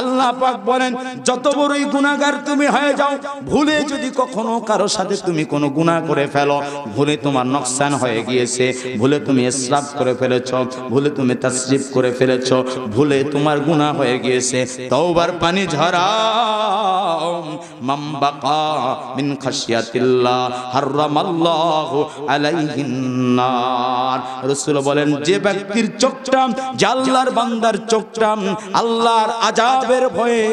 আল্লাহ পাক বলেন, যত বড়ই গুনাহগার তুমি হয়ে যাও, ভুলে যদি কখনো কারও সাথে তুমি কোনো গুনাহ করে ফেলো, ভুলে তোমার নকসান হয়ে গিয়েছে, ভুলে তুমি ইসরাফ করে ফেলেছো, ভুলে তুমি তাসরিফ করে ফেলেছো, ভুলে তোমার গুনাহ হয়ে গিয়েছে, তওবার পানি ঝরাও। মাম বাকা মিন খাশিয়াতিল্লাহ, হারামাল্লাহু আলাইহিন নার। রাসূল বলেন, যে ব্যক্তির চোখটা, যে আল্লাহর বান্দার চোখটা, আল্লাহর আজাবের ভয়ে,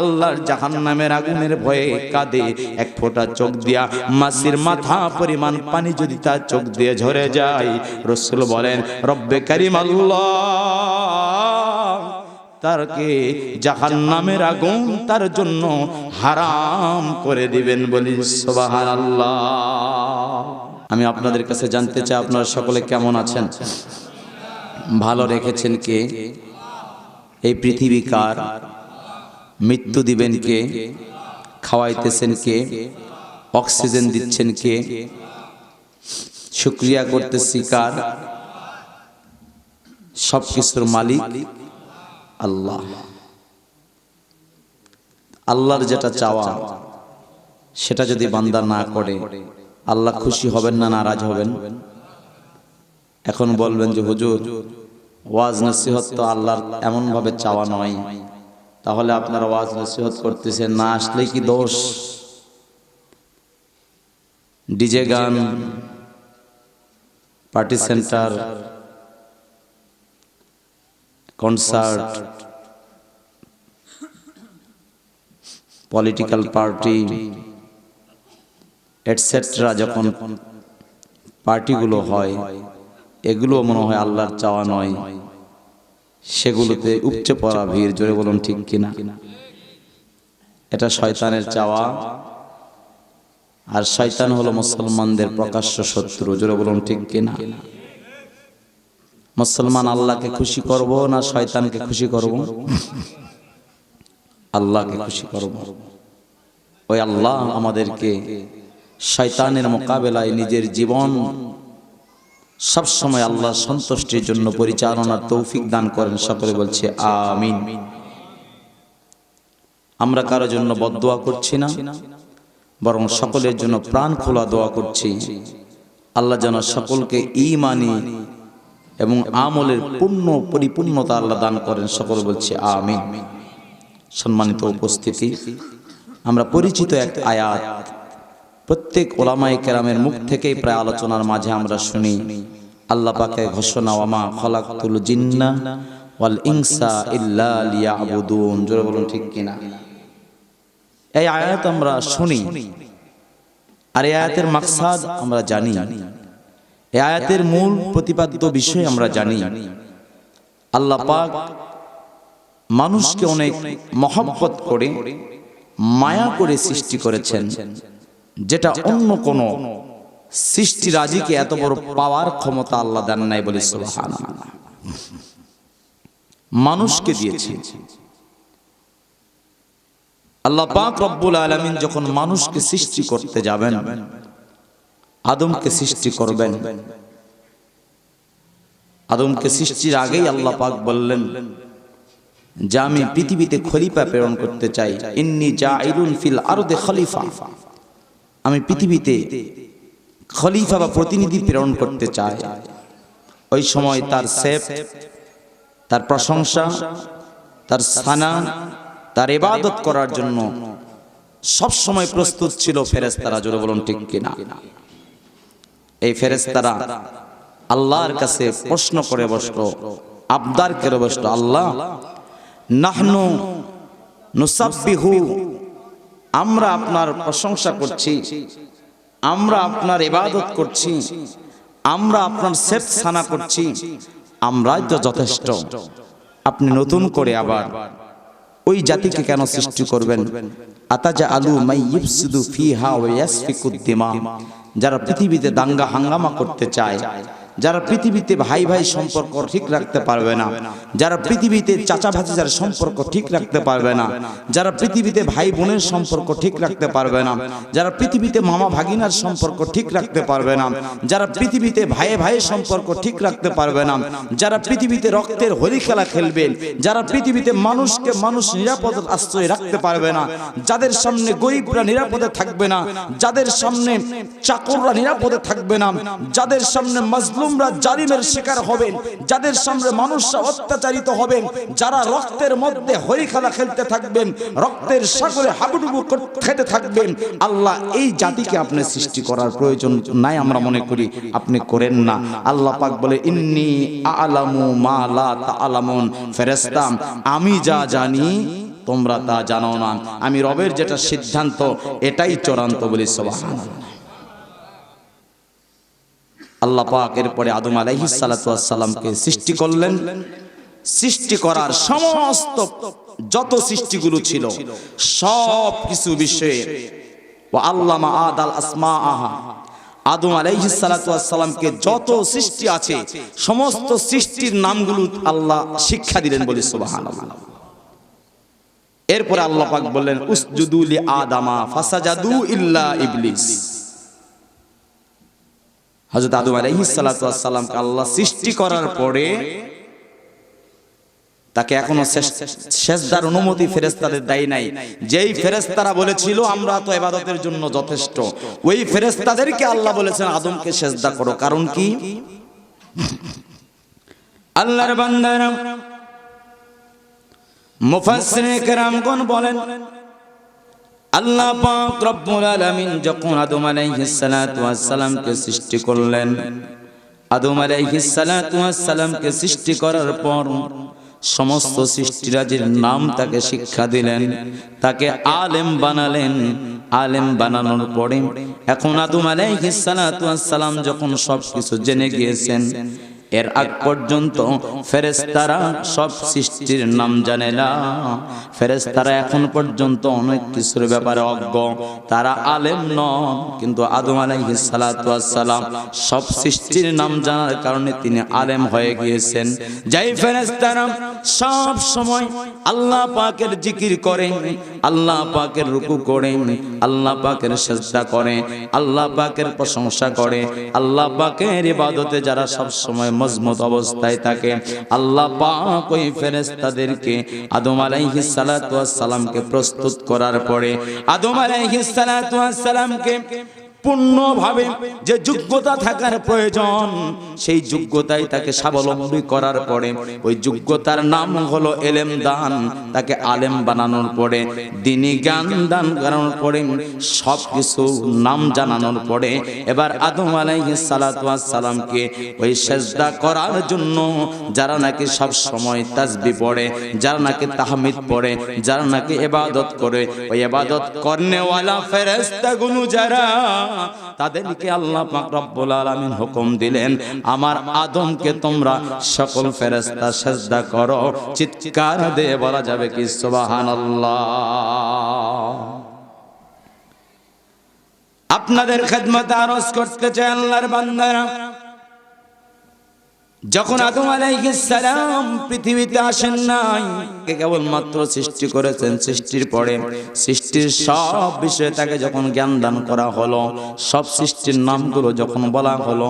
আল্লাহর জাহান্নামের আগুনের ভয়ে কাঁদে। এক ফোঁটা চোখ দিয়া মাসির মাথা পরিমাণ পানি যদি তার চোখ দিয়ে ঝরে যায়, রসুল বলেন, রব্বে কারিম আল্লাহ তারকে জাহান্নামের আগুন তার জন্য হারাম করে দিবেন বলি, সুবহানাল্লাহ। আমি আপনাদের কাছে জানতে চাই, আপনারা সকলে কেমন আছেন? ভালো রেখেছেন কে? এই পৃথিবী কার মৃত্যু দিবেন কে? খাওয়াইতেছেন কে? অক্সিজেন দিচ্ছেন কে? শুক্রিয়া করতেছি কার? সব কিছুর মালিক আল্লাহ। আল্লাহর যেটা চাওয়া, সেটা যদি বান্দা না করে, আল্লাহ খুশি হবেন না নারাজ হবেন? এখন বলবেন যে, হুজুর ওয়াজ নসিহত তো আল্লাহর এমন ভাবে চাওয়া নয়। তাহলে আপনারা ওয়াজ নসিহত করতেছেন, না আসলে কি দোষ? ডিজে গান, party centre, concert, political party, etcetera যখন পার্টিগুলো হয় এগুলো মনে হয় আল্লাহর চাওয়া নয়। সেগুলোতে উপচে পড়া ভিড়, জোরে বলুন ঠিক কিনা? এটা শয়তানের চাওয়া। আর শয়তান হলো মুসলমানদের প্রকাশ্য শত্রু, জোরে বলুন ঠিক কিনা? মুসলমান আল্লাহকে খুশি করব না শয়তানকে খুশি করব? আল্লাহকে খুশি করব। ওই আল্লাহ আমাদেরকে শয়তানের মোকাবেলায় নিজের জীবন সব সময় আল্লাহ সন্তুষ্টির জন্য পরিচালনার তৌফিক দান করেন, সকলে বলছে আমিন। আমরা কারও জন্য বদদোয়া করছি না, বরং সকলের জন্য প্রাণ খোলা দোয়া করছি। আল্লাহ যেন সকলকে ইমানি এবং আমলের পূর্ণ পরিপূর্ণতা আল্লাহ দান করেন, সকল বলছে আমিন। সম্মানিত উপস্থিতি, আমরা পরিচিত এক আয়াত প্রত্যেক ওলামাই কেরামের মুখ থেকেই প্রায় আলোচনার মাঝে আমরা শুনি, আল্লাহ পাকে ঘোষণা, ওয়ামা খলাকুল জিন্না ওয়াল ইনসা ইল্লা লিয়াবুদুন। জোরে বলুন ঠিক কিনা? এই আয়াত আমরা শুনি আর এই আয়াতের মাকসাদ আমরা জানি। এই আয়াতের মূল প্রতিপাদ্য বিষয় আমরা জানি। আল্লাহ পাক মানুষকে অনেক মহব্বত করে, মায়া করে সৃষ্টি করেছেন। যেটা অন্য কোন সৃষ্টি রাজিকে এত বড় পাওয়ার ক্ষমতা আল্লাহ দেন নাই বলে মানুষকে দিয়েছে। আল্লাহ পাক রব্বুল আলামিন যখন মানুষকে সৃষ্টি করতে যাবেন, আদমকে সৃষ্টি করবেন। আদমকে সৃষ্টির আগেই আল্লাহ পাক বললেন, যে আমি পৃথিবীতে খলিফা প্রেরণ করতে চাই। ইন্নি জাইলুন ফিল আরদে খলিফা। আমি পৃথিবীতে খলিফা বা প্রতিনিধি প্রেরণ করতে চাই। ওই সময় তার সেফ, তার প্রশংসা, তার সানা, তার এবাদত করার জন্য সব সময় প্রস্তুত ছিল ফেরেশতারা। জোরে বলুন ঠিক কিনা? এই ফেরেশতারা আল্লাহর কাছে প্রশ্ন করে বসল, আবদার করে বসল, আল্লাহ, নাহনু নুসাব্বিহু আমরা আপনার প্রশংসা করছি, আমরা আপনার ইবাদত করছি, আমরা আপনার সেফ সানা করছি আমরাই তো যথেষ্ট। আপনি নতুন করে আবার ওই জাতিকে কেন সৃষ্টি করবেন? আতাজা আলু যারা পৃথিবীতে দাঙ্গা হাঙ্গামা করতে চায়। যারা পৃথিবীতে ভাই ভাই সম্পর্ক ঠিক রাখতে পারবে না, যারা পৃথিবীতে চাচা ভাতিজার সম্পর্ক ঠিক রাখতে পারবে না, যারা পৃথিবীতে ভাই বোনের সম্পর্ক ঠিক রাখতে পারবে না, যারা পৃথিবীতে মামা ভাগিনার সম্পর্ক ঠিক রাখতে পারবে না, যারা পৃথিবীতে ভাইয়ে ভাইয়ের সম্পর্ক ঠিক রাখতে পারবে না, যারা পৃথিবীতে রক্তের হোলি খেলা খেলবে, যারা পৃথিবীতে মানুষকে মানুষ নিরাপদ আশ্রয় রাখতে পারবে না, যাদের সামনে গরিবরা নিরাপদে থাকবে না, যাদের সামনে চাকররা নিরাপদে থাকবে না, যাদের সামনে মজলুমরা জালিমের শিকার হবেন, যাদের সামনে মানুষরা অত্যাচারিত হবেন, যারা রক্তের মধ্যে হরি খেলা খেলতে থাকবেন, রক্তের সাগরে হাবুডুবু খেতে থাকবেন। আল্লাহ এই জাতিকে আপনি সৃষ্টি করার প্রয়োজন নাই আমরা মনে করি। আপনি করেন না। আল্লাহ পাক বলে, ইন্নি আলামু মা লা ফেরেশতা, আমি যা জানি, তোমরা তা জানো না। আমি রবের যেটা সিদ্ধান্ত, এটাই চূড়ান্ত বলি, সুবহানাল্লাহ। আল্লাহ পাক এরপরে আদম আলাইহিস সালাতু ওয়াস সালামকে সৃষ্টি করলেন। সৃষ্টি করার সমস্ত যত সৃষ্টিগুলো ছিল, সব কিছু বিষয়ে ও আল্লামা আদাল আসমা আহা আদম আলাইহিস সালাতু ওয়াস সালামকে যত সৃষ্টি আছে, সমস্ত সৃষ্টির নামগুলো আল্লাহ শিক্ষা দিলেন বলে সুবহানাল্লাহ। এরপরে আল্লাহ পাক বললেন, উসজুদু লি আদামা ফাসাজাদু ইল্লা ইবলিস। হযরত আদম আলাইহিস সালাতু ওয়াস সালামকে আল্লাহ সৃষ্টি করার পরে তাকে এখনও শেষদার অনুমতি ফেরেস্তাদের দেয় নাই। যেই ফেরেস্তারা বলেছিল, আমরা তো এবাদতের জন্য যথেষ্ট। ওই ফেরেস্তাদেরকে আল্লাহ বলেছেন, আদমকে সেজদা করো। কারণ কি? আল্লাহর বান্দারা মুফাসসিরে কেরামগণ বলেন আল্লাহ পাক রব্বুল আলামিন যখন আদম আলাইহিস সালাতু ওয়াস সালামকে সৃষ্টি করলেন, আদম আলাইহিস সালাতু ওয়াস সালামকে সৃষ্টি করার পর সমস্ত সৃষ্টিরাজির নাম তাকে শিক্ষা দিলেন, তাকে আলেম বানালেন। আলেম বানানোর পরে এখন আদম আলাইহিস সালাতু ওয়াস সালাম যখন সবকিছু জেনে গিয়েছেন এর আগ পর্যন্ত ফেরেস্তারা সব সৃষ্টির নাম জানে না। ফেরেস্তারা এখন পর্যন্ত অনেক কিছুর ব্যাপারে অজ্ঞ। তারা আলেম নন, কিন্তু আদম আলাইহিস সালাম সব সৃষ্টির নাম জানার কারণে তিনি আলেম হয়ে গিয়েছেন। যাই ফেরেস্তারা সব সময় আল্লাহ পাকের জিকির করে আল্লাহ পাকের রুকু করে আল্লাহ পাকের সেজদা করে আল্লাহ পাকের প্রশংসা করে, আল্লাহ পাকের ইবাদতে যারা সব সময় মজবুত অবস্থায় থাকে। আল্লাহ পাক ওই ফেরেশতাদেরকে আদম আলাইহিস সালাতু ওয়াস সালামকে প্রস্তুত করার পরে আদম আলাইহিস সালাতু ওয়াস সালামকে পূর্ণভাবে যে যোগ্যতা থাকার প্রয়োজন, সেই যোগ্যতায় তাকে স্বাবলম্বী করার পরে, ওই যোগ্যতার নাম হলো এলেম দান, তাকে আলেম বানানোর পরে, দিনী জ্ঞান দান করানোর পরে সব কিছু নাম জানানোর পরে, এবার আদম আলাইহিস সালামকে ওই সেজদা করার জন্য, যারা নাকি সব সময় তাসবিহ পড়ে, যারা নাকি তাহমিদ পড়ে, যারা নাকি ইবাদত করে, ওই ইবাদত করনেওয়ালা ফেরেশতাগুলো যারা তাদেরকে আল্লাহ রব্বুল হুকুম দিলেন, আমার আদমকে তোমরা সকল ফেরেশতা সেজদা করো। চিৎকার দিয়ে বলা যাবে কি, সুবহানাল্লাহ। আপনাদের খেদমতে আরজ করতে চাই আল্লাহর বান্দারা। যখন আদম সালাম পৃথিবীতে আসেন নাই, কে কেবল মাত্র সৃষ্টি করেছেন সৃষ্টির পরে, সৃষ্টির সব বিষয়ে তাকে যখন জ্ঞান দান করা হলো, সব সৃষ্টির নামগুলো যখন বলা হলো,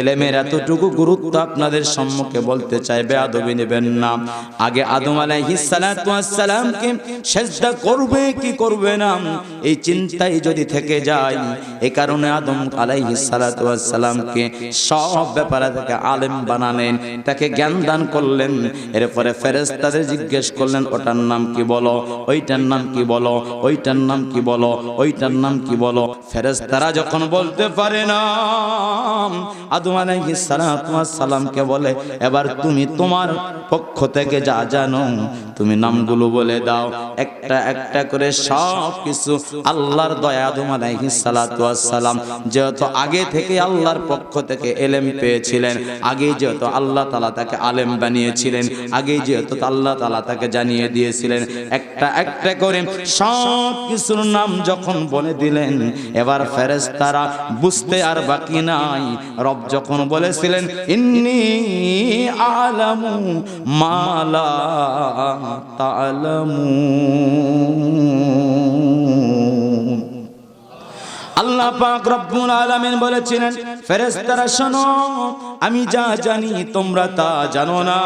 এলেমের এতটুকু গুরুত্ব আপনাদের সম্মুখে বলতে চাই, বেয়াদবি নেবেন না। আগে আদম আলাইহিস সালাতু ওয়াস সালামকে সেজদা করবে কি করবে না, এই চিন্তাই যদি থেকে যায় এই কারণে আদম আলাইহিস সালাতু ওয়াস সালামকে সব ব্যাপারে তাকে আলেম বানালেন তাকে জ্ঞান দান করলেন। এরপরে ফেরেশতাদের জিজ্ঞেস করলেন, ওটার নাম কি বলো? ওইটার নাম কি বলো? ওইটার নাম কি বলো? ওইটার নাম কি বলো? ফেরেশতারা যখন বলতে পারে না, আদম আলাইহিস সালামকে বলে, এবার তুমি তোমার পক্ষ থেকে যা জানো, তুমি নামগুলো বলে দাও। একটা একটা করে সব কিছু আল্লাহর দয়া আদম আলাইহিস সালাম যেহেতু আগে থেকে আল্লাহর পক্ষ থেকে এলেম পেয়েছিলেন, আগে যেহেতু যেহেতু আল্লাহ তালা তাকে আলেম বানিয়েছিলেন। আগেই যেহেতু আল্লাহ তালা তাকে জানিয়ে দিয়েছিলেন। একটা একটা করে সব কিছুর নাম যখন বলে দিলেন, এবার ফেরেশতারা বুঝতে আর বাকি নাই। রব যখন বলেছিলেন, ইন্নি আলামু মালা তালামু আল্লাহ পাক রব্বুল আলামিন বলেছিলেন ফেরেশতারা শোনো আমি যা জানি তোমরা তা জানো না।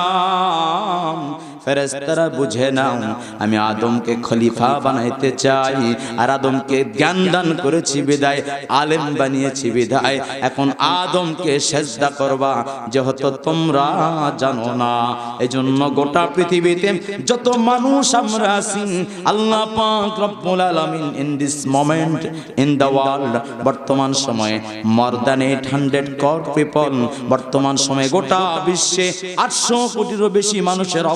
ফেরেশতারা বুঝে নাও, আমি আদমকে খলিফা বানাইতে চাই, আর আদমকে জ্ঞান দান করেছি বিদায়, আলেম বানিয়েছি বিদায়। এখন আদমকে সেজদা করবা, যেহেতু তোমরা জানো না। এজন্য গোটা পৃথিবীতে যত মানুষ আমরা আছি, আল্লাহ পাক রব্বুল আলামিন in this moment in the world বর্তমান সময়ে more than eight hundred crore people বর্তমান সময়ে গোটা বিশ্বে আটশো কোটিরও বেশি মানুষের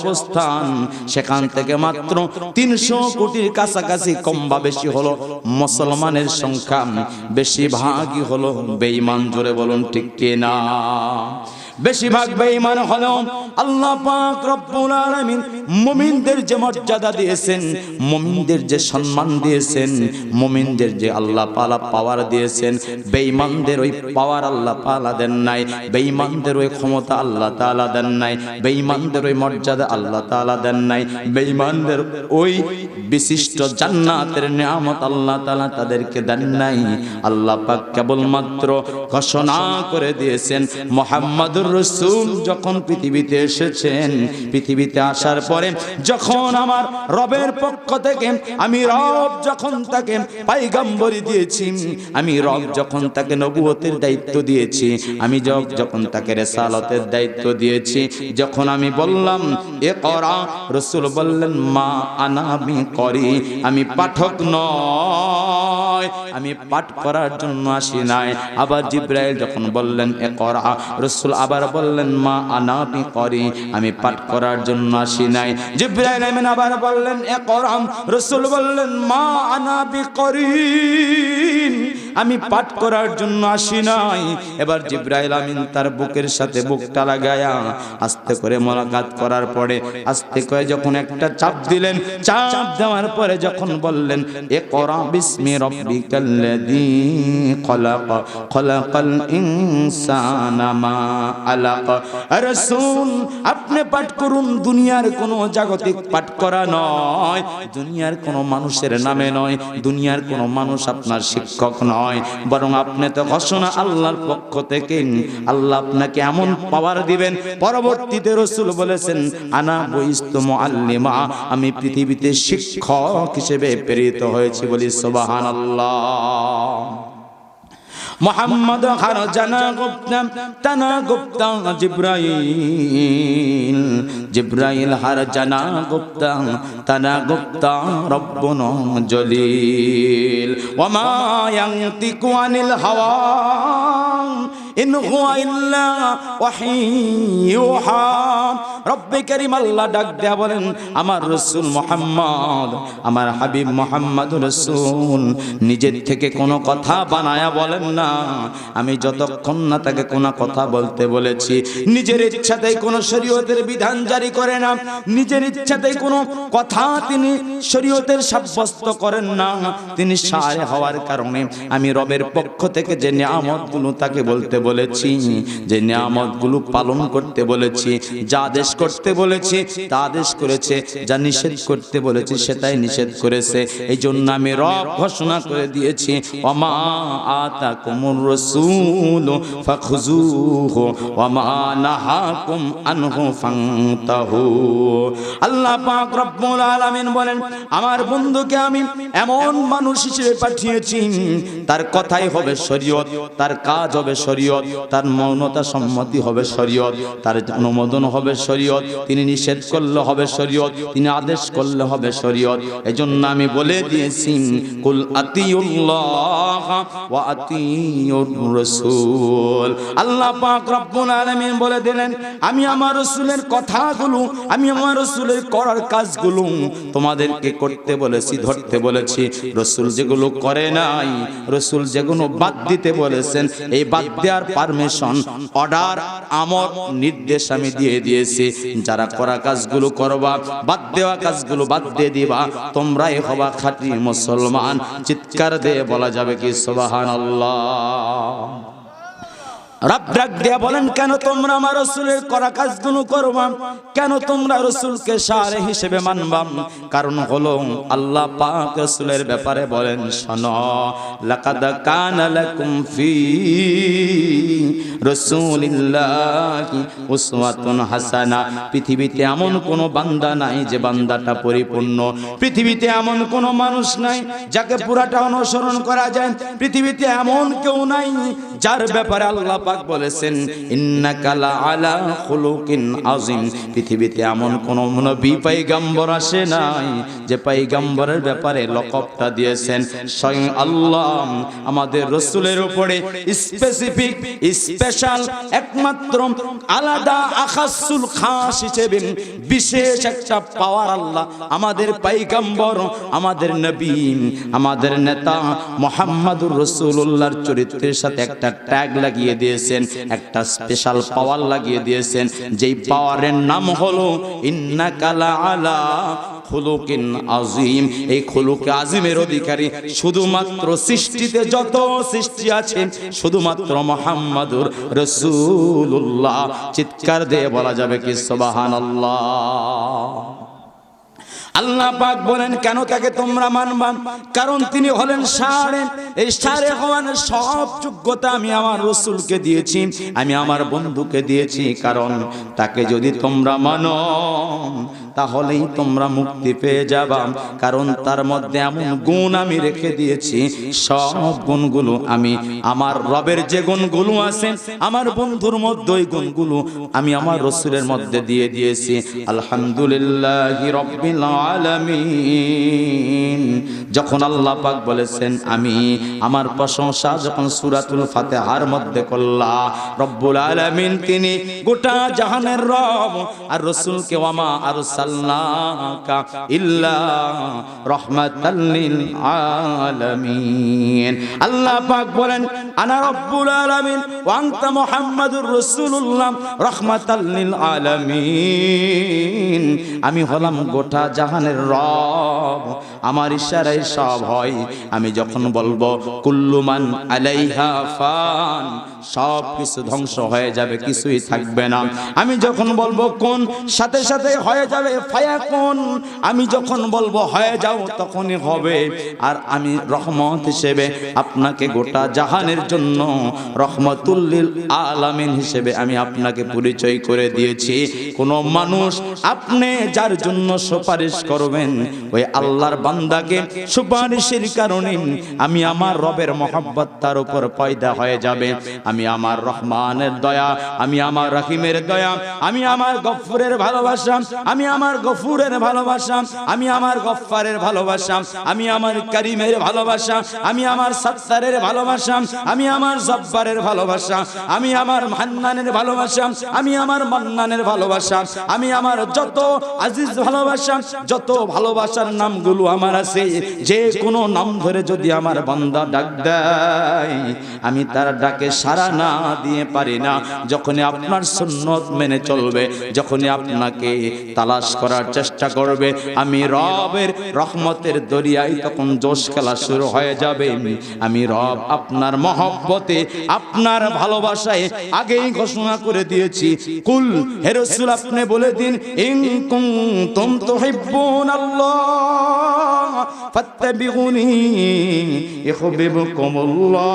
অবস্থান। সেখান থেকে মাত্র তিনশো কোটির কাছাকাছি কম বা বেশি হলো মুসলমানের সংখ্যা। বেশিরভাগই হলো বেঈমান। জোরে বলুন ঠিক কিনা? বেশিরভাগ বেঈমান হলো আল্লাহ পাক রব্বুল আলামিন মুমিনদের যে মর্যাদা দিয়েছেন, মুমিনদের যে সম্মান দিয়েছেন, মুমিনদের যে আল্লাহ পালা পাওয়ার দিয়েছেন, বেঈমানদের ওই পাওয়ার আল্লাহ পালা দেন নাই, বেঈমানদের ওই ক্ষমতা আল্লাহ তাআলা দেন নাই, বেঈমানদের ওই মর্যাদা আল্লাহ তাআলা দেন নাই, বেঈমানদের ওই বিশিষ্ট জান্নাতের নিয়ামত আল্লাহ তাআলা তাদেরকে দেন নাই। আল্লাহ পাক কেবলমাত্র ঘোষণা করে দিয়েছেন, মোহাম্মদুর রসুল যখন পৃথিবীতে এসেছেন, পৃথিবীতে আসার পরে যখন আমার রবের পক্ষ থেকে আমি রব যখন তাকে পাইগাম্বরি দিয়েছি, আমি রব যখন তাকে নবুয়তের দায়িত্ব দিয়েছি, আমি যখ- যখন তাকে রেসালতের দায়িত্ব দিয়েছি, যখন আমি বললাম, এ করা, রসুল বললেন, মা আনা আমি করি, আমি পাঠক নয়, আমি পাঠ করার জন্য আসি নাই। আবার জিব্রাইল যখন বললেন, এ করা, রসুল আবার বললেন, মা আনাবি করি আমি পাঠ করার জন্য আসি নাই। জিব্রাইল আমিন আবার বললেন, এ করাম রসুল বললেন, মা আনাবি করি আমি পাঠ করার জন্য আসি নাই। এবার জিব্রাইল আমিন তার বুকের সাথে বুকটা লাগায়া আস্তে করে মোলাকাত করার পরে আস্তে করে যখন একটা চাপ দিলেন, চাপ দেওয়ার পরে যখন বললেন এ করা বিস্মি রব্বিকাল্লাযী খলাক, খলাকাল ইনসানা মা আলাক। রাসূল আপনি পাঠ করুন, দুনিয়ার কোনো জাগতিক পাঠ করা নয়। দুনিয়ার কোনো মানুষের নামে নয়, দুনিয়ার কোনো মানুষ আপনার শিক্ষক নয়। বরং আপনি তো ঘোষণা আল্লাহর পক্ষ থেকে। আল্লাহ আপনাকে এমন পাওয়ার দিবেন। পরবর্তীতে রসুল বলেছেন, আনা বৈস্তম আল্লিমা আমি পৃথিবীতে শিক্ষক হিসেবে প্রেরিত হয়েছি বলি সোবাহান আল্লাহ মোহাম্মদ হার জানা গুপ্ত, তানা গুপ্তা, জিব্রাইল জিব্রাইল হর জানা গুপ্তা, তানা গুপ্তা, রব্বুন জলিল। ইয়ান্তিকু আনিল হাওয়া ইন হুয়া ইল্লা ওয়াহি ইউহা রব্বে করিম আল্লাহ ডাক দেয়া বলেন, আমার রসুল মোহাম্মদ, আমার হাবিব রসুল, নিজের থেকে কোনো কথা বানায়া বলেন না। আমি যতক্ষণ না তাকে কোনো কথা বলতে বলেছি, নিজের ইচ্ছাতেই কোনো শরীয়তের বিধান জারি করে না, নিজের ইচ্ছাতেই কোনো কথা তিনি শরীয়তের সাব্যস্ত করেন না। তিনি সায় হওয়ার কারণে আমি রবের পক্ষ থেকে যে নিয়ামতগুলো তাকে বলতে বলেছি যে নিয়ামতগুলো পালন করতে বলেছি যা আদেশ করতে বলেছি তা আদেশ করেছে যা নিষেধ করতে বলেছি সেটাই নিষেধ করেছে। এই জন্য আমি রব ঘোষণা করে দিয়েছি অমা আতা কুমুর রসুল ফাখুজুহু ওয়ামা নাহাকুম আনহু ফান্তাহু। আল্লাহ পাক রব্বুল আলামিন বলেন আমার বন্ধুকে আমি এমন মানুষ হিসেবে পাঠিয়েছি তার কথাই হবে শরীয়ত তার কাজ হবে শরীয়ত। তার মৌনতা সম্মতি হবে শরীয়ত, তার অনুমোদন হবে শরীয়ত, তিনি নিষেধ করলে হবে শরীয়ত, তিনি আদেশ করলে হবে শরীয়ত। এজন্য আমি বলে দিয়েছি, কুল আতিউল্লাহ ওয়া আতিউর রাসূল। আল্লাহ পাক রব্বুল আলামিন বলে দিলেন, আমি আমার রাসূলের কথাগুলো, আমি আমার রাসূলের করার কাজগুলো তোমাদেরকে করতে বলেছি, ধরতে বলেছি। রসুল যেগুলো করে নাই, রসুল যেগুলো বাদ দিতে বলেছেন, এই বাদ দেওয়ার দেওয়ার পারমিশন অর্ডার আমর নির্দেশ আমি দিয়ে দিয়েছি। যারা করা কাজগুলো করবা, বাদ দেওয়া কাজগুলো বাদ দিয়ে দিবা, তোমরাই হবা খাঁটি মুসলমান। চিৎকার দিয়ে বলা যাবে কি, সুবহানাল্লাহ? রাব ডাক দিয়া বলেন, কেন তোমরা আমার রসুলের করা কাজগুলো করবা কেন তোমরা রসুলকে সারে হিসেবে মানবাম? কারণ হলো, আল্লাহ পাক রসুলের ব্যাপারে বলেন, শোনো হাসানা। পৃথিবীতে এমন কোন বান্দা নাই যে বান্দাটা পরিপূর্ণ। পৃথিবীতে এমন কোন মানুষ নাই যাকে পুরাটা অনুসরণ করা যায়। পৃথিবীতে এমন কেউ নাই যার ব্যাপারে আল্লাহ পাক বলেছেন, ইন্নাকা লা আলা খুলুকিন আযীম। পৃথিবীতে এমন কোন নবী পয়গম্বর আসে নাই যে পয়গম্বরের ব্যাপারে লকবটা দিয়েছেন। স্বয়ং আল্লাহ আমাদের রসুলের উপরে স্পেসিফিক স্পেশাল একমাত্র আলাদা আখাসুল খাস হিসেবে বিশেষ একটা পাওয়ার আল্লাহ আমাদের পয়গম্বর, আমাদের নবী, আমাদের নেতা মোহাম্মদুর রসুল্লাহর চরিত্রের সাথে একটা ট্যাগ লাগিয়ে দিয়েছেন, একটা স্পেশাল পাওয়ার লাগিয়ে দিয়েছেন। যেই পাওয়ারের নাম হলো ইন্নাকালা আলা খুলুকিন আজিম এই খুলুকে আজিমের অধিকারী শুধুমাত্র সৃষ্টিতে যত সৃষ্টি আছে, শুধুমাত্র মোহাম্মদুর রসুল্লাহ চিৎকার দিয়ে বলা যাবে কি, সুবহানাল্লাহ? আল্লাহ পাক বলেন, কেন তাকে তোমরা মানবান কারণ তিনি হলেন সারেন এই সারে হওয়ার সব যোগ্যতা আমি আমার রসুলকে দিয়েছি, আমি আমার বন্ধুকে দিয়েছি। কারণ তাকে যদি তোমরা মানো তাহলেই তোমরা মুক্তি পেয়ে যাবা। কারণ তার মধ্যে এমন গুণ আমি রেখে দিয়েছি। সব গুণগুলো আমি আমার রবের যে গুণগুলো আছে, আমার বন্ধুর মধ্যে ওই গুণগুলো আমি আমার রসুলের মধ্যে দিয়ে দিয়েছি। আলহামদুলিল্লাহ রব্বিল যখন আল্লাহ পাক বলেছেন, আমি আমার প্রশংসা যখন সূরাতুল ফাতিহার মধ্যে করলা রব্বুল আলামিন তিনি গোটা জাহানের রব আর রাসূলকে ওয়ামা আরসালনাকা ইল্লা রাহমাতাল লিল আলামিন আল্লাহ পাক বলেন, আনা রব্বুল আলামিন ওয়া আনতা মুহাম্মাদুর রাসূলুল্লাহ রাহমাতাল আলামিন। আমি হলাম গোটা জাহানের রব। আমার ইশারায় সব হয়। আমি যখন বলব কুল্লুমান আলাইহা ফান সব কিছু ধ্বংস হয়ে যাবে, কিছুই থাকবে না। আমি যখন বলব, কোন সাথে সাথে হয়ে যাবে ফায়া কোন আমি যখন বলব, হয়ে যাও তখনই হবে। আর আমি রহমত হিসেবে আপনাকে গোটা জাহানের জন্য রহমতুল্লিল আলামিন হিসেবে আমি আপনাকে পরিচয় করে দিয়েছি। কোন মানুষ আপনি যার জন্য সুপারিশ করবেন, ওই আল্লাহর বান্দাকে সুপারিশের কারণে আমি আমার রবের মহব্বত তার উপর পয়দা হয়ে যাবে আমি আমার রহমানের দয়া আমি আমার রহিমের দয়া আমি আমার গফুরের ভালোবাসা আমি আমার গফুরের ভালোবাসা আমি আমার গফফারের ভালোবাসা আমি আমার করিমের ভালোবাসা আমি আমার সত্তারের ভালোবাসা আমি আমার জব্বারের ভালোবাসা আমি আমার মান্নানের ভালোবাসা আমি আমার মান্নানের ভালোবাসা আমি আমার যত আজিজ ভালোবাসা যত ভালোবাসার নামগুলো আমার আছে, যে কোনো নাম ধরে যদি আমার বান্দা ডাক দেয়, আমি তার ডাকে সারা না দিয়ে পারি না। যখনই আপনার সুন্নত মেনে চলবে, যখনই আপনাকে তালাশ করার চেষ্টা করবে, আমি রবের রহমতের দরিয়ায় তখন জোশ খেলা শুরু হয়ে যাবে। আমি রব আপনার মহব্বতে, আপনার ভালোবাসায় আগেই ঘোষণা করে দিয়েছি। কুল হে রাসূল, আপনি বলে দিন, ইন কুনতুম তুহিব্বুন আল্লাহ ইউহিব্বুকুমুল্লাহ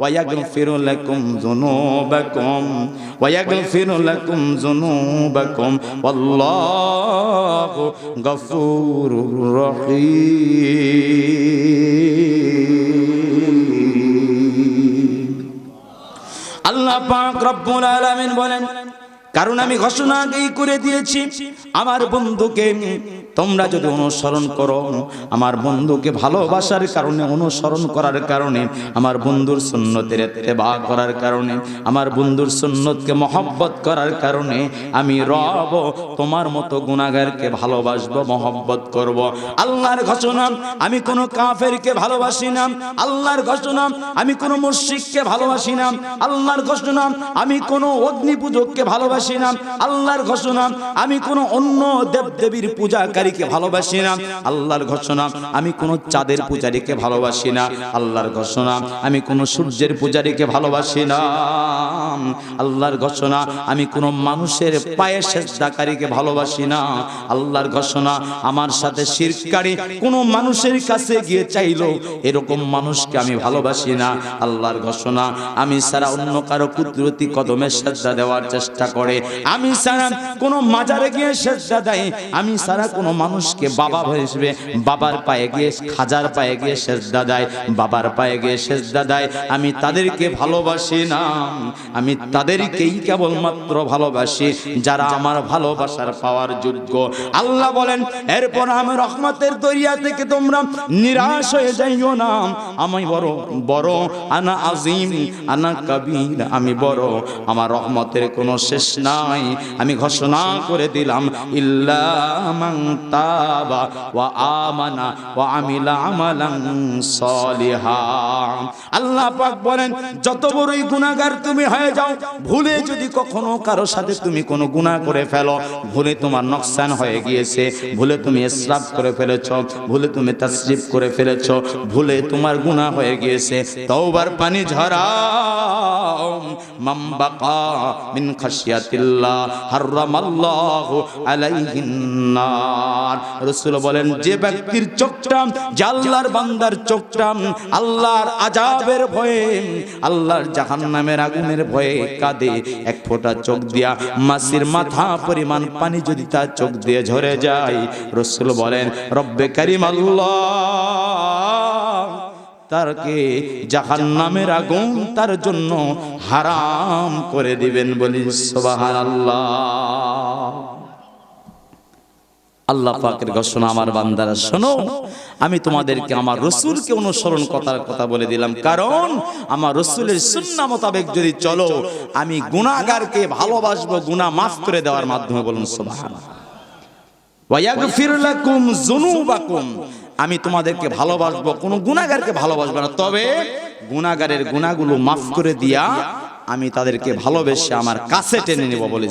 ওয়া ইয়াগফিরু লাকুম যুনুবাকুম ওয়া ইয়াগফিরু লাকুম যুনুবাকুম, ওয়াল্লাহু গফুরুর রহিম। আল্লাহ পাক রব্বুল আলামিন বলেন, কারণ আমি ঘোষণা আগেই করে দিয়েছি, আমার বন্ধুকে তোমরা যদি অনুসরণ করো, আমার বন্ধুকে ভালোবাসার কারণে, অনুসরণ করার কারণে, আমার বন্ধুর সুন্নতের এত্তেবা করার কারণে, আমার বন্ধুর সুন্নতকে মহব্বত করার কারণে, আমি রব, তোমার মতো গুণাগারকে ভালোবাসবো, মহব্বত করব। আল্লাহর ঘোষণা, আমি কোনো কাফেরকে ভালোবাসি না। আল্লাহর ঘোষণা, আমি কোনো মুশরিককে ভালোবাসি না। আল্লাহর ঘোষণা, আমি কোনো অগ্নি পূজককে ভালোবাসি না। আল্লাহর ঘোষণা, আমি কোনো অন্য দেবদেবীর পূজাকারীকে ভালোবাসি না, আল্লাহর ঘোষণা। আমি কোনো চাঁদের পূজারীকে ভালোবাসি না, আল্লাহর ঘোষণা। আমি কোনো সূর্যের পূজারীকে ভালোবাসি না, আল্লাহর ঘোষণা। আমি কোনো মানুষের পায়ে সেজদাকারীকে ভালোবাসি না, আল্লাহর ঘোষণা। আমার সাথে শিরকারী কোনো মানুষের কাছে গিয়ে চাইলো এরকম মানুষকে আমি ভালোবাসি না, আল্লাহর ঘোষণা। আমি সারা অন্য কারও কুদরতি কদমে সেজদা দেওয়ার চেষ্টা করে। আমি সারা কোনো মাজারে গিয়ে সেজদা দেয়। আমি সারা কোনো মানুষকে বাবা হিসেবে বাবার পায়ে গিয়ে, খাজার পায়ে গিয়ে সেজদা দেয়, বাবার পায়ে গিয়ে সেজদা দেয়। আমি তাদেরকে ভালোবাসি না, আমি তাদেরকেই কেবলমাত্র ভালোবাসি, যারা আমার ভালোবাসার পাওয়ার যোগ্য। আল্লাহ বলেন, এরপর আমি রহমতের দরিয়া থেকে তোমরা নিরাশ হয়ে যাইও না। আমি বড় বড়, আনা আজিম, আনা কবির, আমি বড়, আমার রহমতের কোনো শেষ নাই। আমি ঘোষণা করে দিলাম, ইল্লা আল্লাহ পাক বলেন, যত বড়ই গুনাহগার তুমি হয়ে যাও, ভুলে যদি কখনো কারও সাথে তুমি কোনো গুনাহ করে ফেলো, ভুলে তোমার নকশান হয়ে গিয়েছে, ভুলে তুমি ইসরাফ করে ফেলেছ, ভুলে তুমি তাসরিফ করে ফেলেছ, ভুলে তোমার গুনাহ হয়ে গিয়েছে, তওবার পানি ঝরাও। মাম বাকা মিন খাশিয়াতিল্লাহ হারামাল্লাহু আলাইহিন রাসূল বলেন, যে ব্যক্তির চোখটা জাল্লার বান্দার চোখটা আল্লাহর আযাবের ভয়ে, আল্লাহর জাহান্নামের আগুনের ভয়ে কাঁদে। এক ফোঁটা চোখ দিয়া মাসির মাথা পরিমাণ পানি যদি তার চোখ দিয়ে ঝরে যায়। রসুল বলেন, রব্বে কারিম আল্লাহ তারকে জাহান্নামের আগুন তার জন্য হারাম করে দিবেন বলি, সুবহানাল্লাহ। আল্লাহ পাকের ঘোষণা আমার বান্দারা শোনো। আমি তোমাদেরকে আমার রসুলকে অনুসরণ কথার কথা বলে দিলাম। কারণ আমার রসুলের সুন্না মোতাবেক যদি চলো আমি গুণাগারকে ভালোবাসবো গুনাহ মাফ করে দেওয়ার মাধ্যমে বলুন যুনুবাকুম। আমি তোমাদেরকে ভালোবাসবো কোনো গুনাহগারকে ভালোবাসবো না। তবে গুনাহগারের গুনাহগুলো মাফ করে দিয়া আমি তাদেরকে ভালোবেসে আমার কাছে টেনে নেব বলে